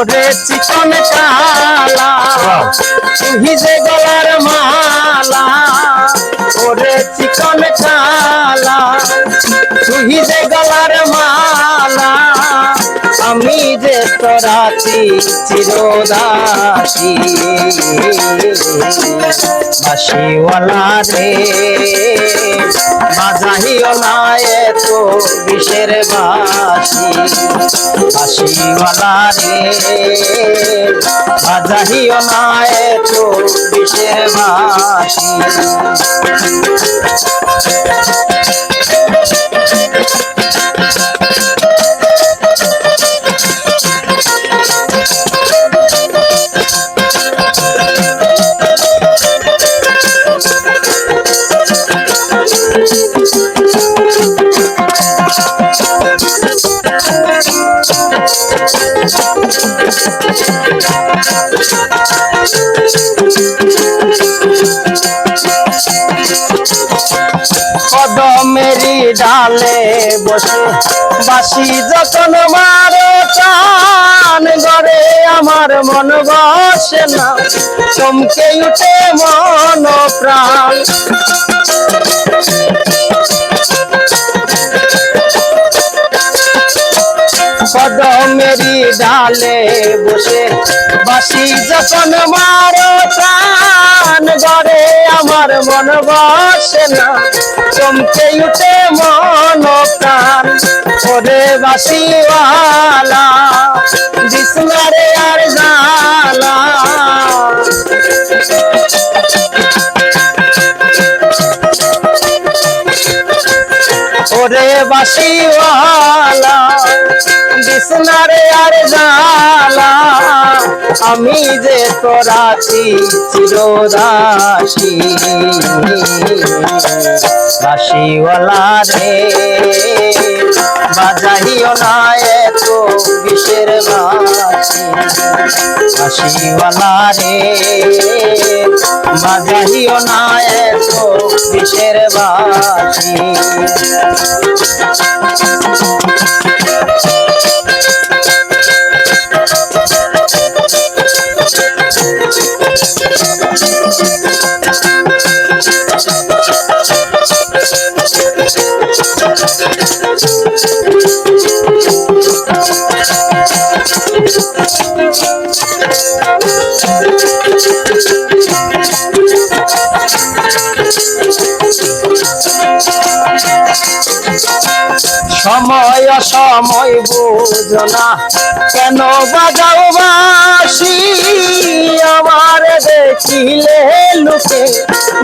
ওরে চিকন কালা তুহি যে গলার মালা ওরে চিকন কালা তুহি যে গলার মালা আমি যে তোরাতি চিরদাসী। বাসিওয়ালা রে, বাজাহিও না এত বিষের বাসি বাসিওয়ালা রে, বাজাহিও না এত বিষের বাসি কদমেরি ডালে বসে বাসি যখন মারো টান গড়ে আমার মন বসে না, চমকে উঠে মন প্রাণ। কদমেরি ডালে বসে বাসি যখন মারো প্রাণ গড়ে, আমার মন বসে না। চমকে উঠে মন প্রাণ ওরে বাসিওয়ালা বিষ্ণারে আর জালা ওরে বাসিওয়ালা বিষ্ণারে আর জালা আমি যে তোরাছি চিরদাসী। বাসিওয়ালা রে, বাজাইও না এত বিষের বাসি। বাসিওয়ালা রে, বাজাইও না এত বিষের বাসি। সময় সময় বুঝো না কেন বাজাও বাসি? আমার দেখিলে লুকে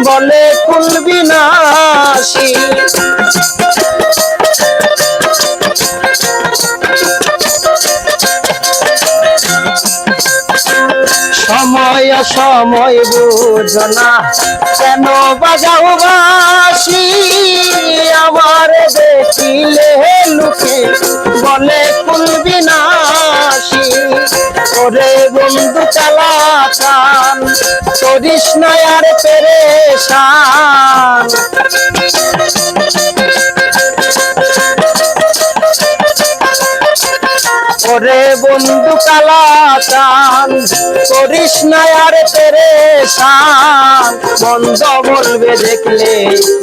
বলে কুলবি নাসি সময় বুঝো না। কেন বাজাও বাসি আমার দেখিলে লুকে বলে কুলবি নাসি ওরে বন্ধু চালাচান করিস না আর পেরেশান। ওরে বন্ধু কালাচান করিস না আর পেরেশান। বন্ধ বলবে দেখলে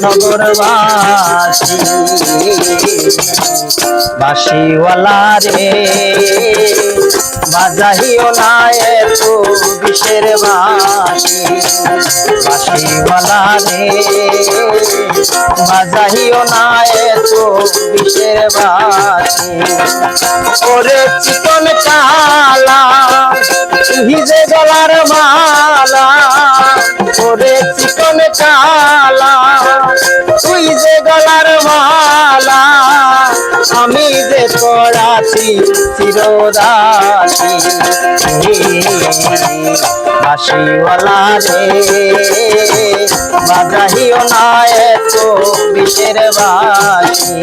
নগরবাসী। বাসিওয়ালা রে বাজাহিও না এত বিষের বাসি বাসিওয়ালা রে বাজাহিও না এত বিষের বাতি ওরে চিকন কালা যে গলার মালা। ওরে চিকন কালা বাসিওয়ালা রে বাজাহিও না এত বিষের বাসি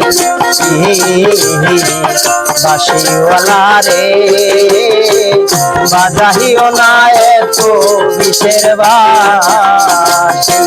বাসিওয়ালা রে বাজাহিও না এত বিষের বাসি